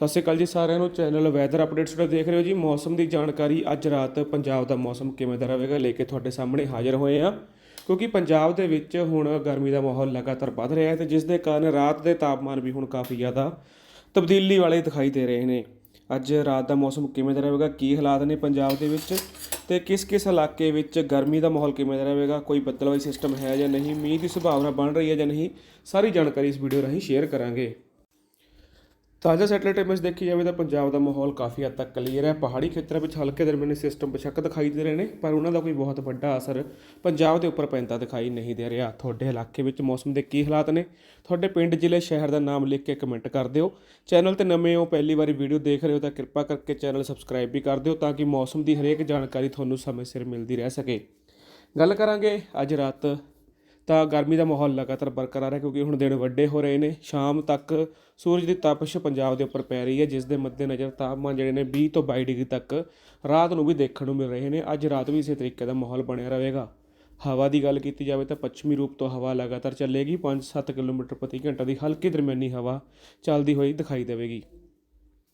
ਸਤਿ ਸ਼੍ਰੀ ਅਕਾਲ ਜੀ ਸਾਰਿਆਂ ਨੂੰ। ਚੈਨਲ ਵੈਦਰ ਅਪਡੇਟਸ ਤੋਂ ਦੇਖ ਰਹੇ ਹੋ ਜੀ। ਮੌਸਮ ਦੀ ਜਾਣਕਾਰੀ ਅੱਜ ਰਾਤ ਪੰਜਾਬ ਦਾ ਮੌਸਮ ਕਿਵੇਂ ਦਾ ਰਹੇਗਾ ਲੈ ਕੇ ਤੁਹਾਡੇ ਸਾਹਮਣੇ ਹਾਜ਼ਰ ਹੋਏ ਆ ਕਿਉਂਕਿ ਪੰਜਾਬ ਦੇ ਵਿੱਚ ਹੁਣ ਗਰਮੀ ਦਾ ਮਾਹੌਲ ਲਗਾਤਾਰ ਵੱਧ ਰਿਹਾ ਹੈ ਤੇ ਜਿਸ ਦੇ ਕਾਰਨ ਰਾਤ ਦੇ ਤਾਪਮਾਨ ਵੀ ਹੁਣ ਕਾਫੀ ਜ਼ਿਆਦਾ ਤਬਦੀਲੀ ਵਾਲੇ ਦਿਖਾਈ ਦੇ ਰਹੇ ਨੇ। ਅੱਜ ਰਾਤ ਦਾ ਮੌਸਮ ਕਿਵੇਂ ਦਾ ਰਹੇਗਾ, ਕੀ ਹਾਲਾਤ ਨੇ ਪੰਜਾਬ ਦੇ ਵਿੱਚ ਤੇ ਕਿਸ ਕਿਸ ਇਲਾਕੇ ਵਿੱਚ ਗਰਮੀ ਦਾ ਮਾਹੌਲ ਕਿਵੇਂ ਦਾ ਰਹੇਗਾ, ਕੋਈ ਬੱਦਲਵਾਈ ਸਿਸਟਮ ਹੈ ਜਾਂ ਨਹੀਂ, ਮੀਂਹ ਦੀ ਸੰਭਾਵਨਾ ਬਣ ਰਹੀ ਹੈ ਜਾਂ ਨਹੀਂ, ਸਾਰੀ ਜਾਣਕਾਰੀ ਇਸ ਵੀਡੀਓ ਰਾਹੀਂ ਸ਼ੇਅਰ ਕਰਾਂਗੇ। ਤਾਜ਼ਾ ਸੈਟਲਾਈਟ ਇਮੇਜ ਦੇਖੀ ਜਾਵੇ ਤਾਂ ਪੰਜਾਬ ਦਾ ਮਾਹੌਲ ਕਾਫੀ ਹੱਦ ਤੱਕ ਕਲੀਅਰ ਹੈ। ਪਹਾੜੀ ਖੇਤਰਾਂ ਵਿੱਚ ਹਲਕੇ ਦਰਮਿਆਨੇ ਸਿਸਟਮ ਬਸ਼ੱਕ ਦਿਖਾਈ ਦੇ ਰਹੇ ਨੇ, ਪਰ ਉਹਨਾਂ ਦਾ ਕੋਈ ਬਹੁਤ ਵੱਡਾ ਅਸਰ ਪੰਜਾਬ ਦੇ ਉੱਪਰ ਪੈਂਦਾ ਦਿਖਾਈ ਨਹੀਂ ਦੇ ਰਿਹਾ। ਤੁਹਾਡੇ ਇਲਾਕੇ ਵਿੱਚ ਮੌਸਮ ਦੇ ਕੀ ਹਾਲਾਤ ਨੇ? ਤੁਹਾਡੇ ਪਿੰਡ, ਜ਼ਿਲ੍ਹੇ, ਸ਼ਹਿਰ ਦਾ ਨਾਮ ਲਿਖ ਕੇ ਕਮੈਂਟ ਕਰ ਦਿਓ। ਚੈਨਲ ਤੇ ਨਵੇਂ ਹੋ, ਪਹਿਲੀ ਵਾਰੀ ਵੀਡੀਓ ਦੇਖ ਰਹੇ ਹੋ ਤਾਂ ਕਿਰਪਾ ਕਰਕੇ ਚੈਨਲ ਸਬਸਕ੍ਰਾਈਬ ਵੀ ਕਰ ਦਿਓ ਤਾਂ ਕਿ ਮੌਸਮ ਦੀ ਹਰੇਕ ਜਾਣਕਾਰੀ ਤੁਹਾਨੂੰ ਸਮੇਂ ਸਿਰ ਮਿਲਦੀ ਰਹਿ ਸਕੇ। ਗੱਲ ਕਰਾਂਗੇ ਅੱਜ ਰਾਤ ਤਾਂ ਗਰਮੀ ਦਾ ਮਾਹੌਲ ਲਗਾਤਾਰ ਬਰਕਰਾਰ ਹੈ ਕਿਉਂਕਿ ਹੁਣ ਦਿਨ ਵੱਡੇ ਹੋ ਰਹੇ ਨੇ। ਸ਼ਾਮ ਤੱਕ ਸੂਰਜ ਦੀ ਤਪਸ਼ ਪੰਜਾਬ ਦੇ ਉੱਪਰ ਪੈ ਰਹੀ ਹੈ, ਜਿਸ ਦੇ ਮੱਦੇਨਜ਼ਰ ਤਾਪਮਾਨ ਜਿਹੜੇ ਨੇ 20 ਤੋਂ 22 ਡਿਗਰੀ ਤੱਕ ਰਾਤ ਨੂੰ ਵੀ ਦੇਖਣ ਨੂੰ ਮਿਲ ਰਹੇ ਨੇ। ਅੱਜ ਰਾਤ ਵੀ ਇਸੇ ਤਰੀਕੇ ਦਾ ਮਾਹੌਲ ਬਣਿਆ ਰਹੇਗਾ। ਹਵਾ ਦੀ ਗੱਲ ਕੀਤੀ ਜਾਵੇ ਤਾਂ ਪੱਛਮੀ ਰੂਪ ਤੋਂ ਹਵਾ ਲਗਾਤਾਰ ਚੱਲੇਗੀ। 5-7 ਕਿਲੋਮੀਟਰ ਪ੍ਰਤੀ ਘੰਟਾ ਦੀ ਹਲਕੀ ਦਰਮਿਆਨੀ ਹਵਾ ਚੱਲਦੀ ਹੋਈ ਦਿਖਾਈ ਦੇਵੇਗੀ।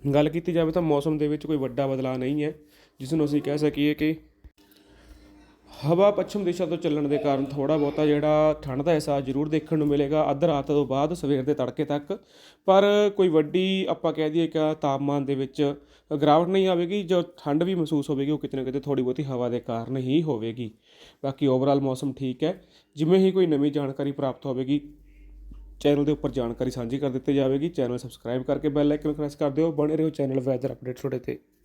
ਗੱਲ ਕੀਤੀ ਜਾਵੇ ਤਾਂ ਮੌਸਮ ਦੇ ਵਿੱਚ ਕੋਈ ਵੱਡਾ ਬਦਲਾਅ ਨਹੀਂ ਹੈ, ਜਿਸ ਨੂੰ ਅਸੀਂ ਕਹਿ ਸਕੀਏ ਕਿ ਹਵਾ ਪੱਛਮ ਦਿਸ਼ਾ ਤੋਂ ਚੱਲਣ ਦੇ ਕਾਰਨ ਥੋੜਾ ਬਹੁਤਾ ਜਿਹੜਾ ਠੰਡ ਦਾ ਅਹਿਸਾਸ ਜ਼ਰੂਰ ਦੇਖਣ ਨੂੰ ਮਿਲੇਗਾ। ਅੱਧ ਰਾਤ ਤੋਂ ਬਾਅਦ ਸਵੇਰ ਦੇ ਤੜਕੇ ਤੱਕ। ਪਰ ਕੋਈ ਵੱਡੀ ਆਪਾਂ ਕਹਿ ਦਈਏ ਕਿ ਤਾਪਮਾਨ ਦੇ ਵਿੱਚ ਗਿਰਾਵਟ ਨਹੀਂ ਆਵੇਗੀ, ਜੋ ਠੰਡ ਵੀ ਮਹਿਸੂਸ ਹੋਵੇਗੀ, ਉਹ ਕਿਤੇ ਨਾ ਕਿਤੇ ਥੋੜੀ ਬਹੁਤੀ ਹਵਾ ਦੇ ਕਾਰਨ ਹੀ ਹੋਵੇਗੀ। ਬਾਕੀ ਓਵਰਆਲ ਮੌਸਮ ਠੀਕ ਹੈ। ਜਿਵੇਂ ਹੀ ਕੋਈ ਨਵੀਂ ਜਾਣਕਾਰੀ ਪ੍ਰਾਪਤ ਹੋਵੇਗੀ, ਚੈਨਲ ਦੇ ਉੱਪਰ ਜਾਣਕਾਰੀ ਸਾਂਝੀ ਕਰ ਦਿੱਤੀ ਜਾਵੇਗੀ। ਚੈਨਲ ਸਬਸਕ੍ਰਾਈਬ ਕਰਕੇ ਬੈਲ ਆਈਕਨ ਪ੍ਰੈਸ ਕਰ ਦਿਓ। ਬਣੇ ਰਹੋ ਚੈਨਲ ਵੈਦਰ ਅਪਡੇਟਸ ਤੁਹਾਡੇ ਤੇ।